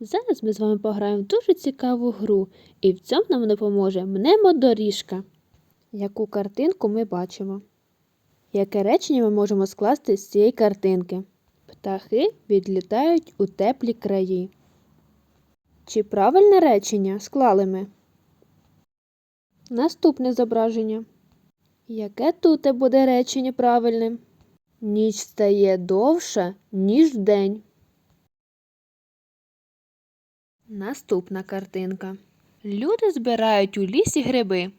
Зараз ми з вами пограємо в дуже цікаву гру, і в цьому нам допоможе мнемодоріжка. Яку картинку ми бачимо? Яке речення ми можемо скласти з цієї картинки? Птахи відлітають у теплі краї. Чи правильне речення склали ми? Наступне зображення. Яке тут буде речення правильним? Ніч стає довша, ніж день. Наступна картинка. Люди збирають у лісі гриби.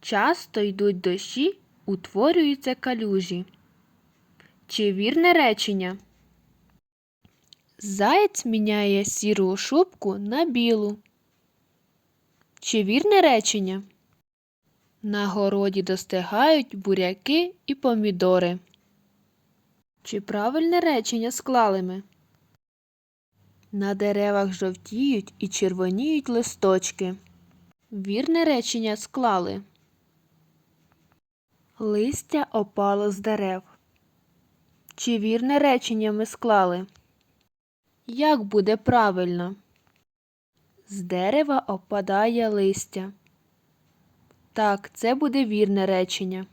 Часто йдуть дощі, утворюються калюжі. Чи вірне речення? Заєць міняє сіру шубку на білу. Чи вірне речення? На городі достигають буряки і помідори. Чи правильне речення склали ми? На деревах жовтіють і червоніють листочки. Вірне речення склали. Листя опало з дерев. Чи вірне речення ми склали? Як буде правильно? З дерева опадає листя. Так, це буде вірне речення.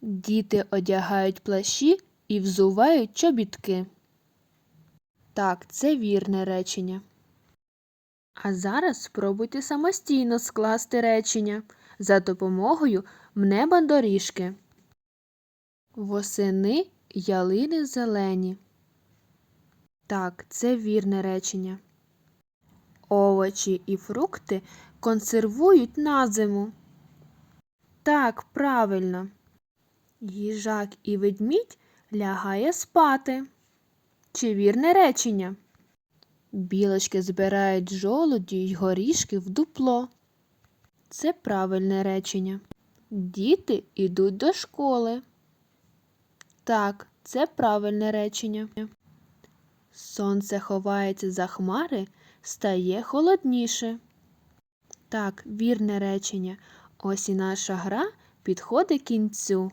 Діти одягають плащі і взувають чобітки. Так, це вірне речення. А зараз спробуйте самостійно скласти речення за допомогою мнемодоріжки. Восени ялини зелені. Так, це вірне речення. Овочі і фрукти консервують на зиму. Так, правильно. Їжак і ведмідь лягає спати. Чи вірне речення? Білочки збирають жолуді й горішки в дупло. Це правильне речення. Діти йдуть до школи. Так, це правильне речення. Сонце ховається за хмари, стає холодніше. Так, вірне речення. Ось і наша гра підходить кінцю.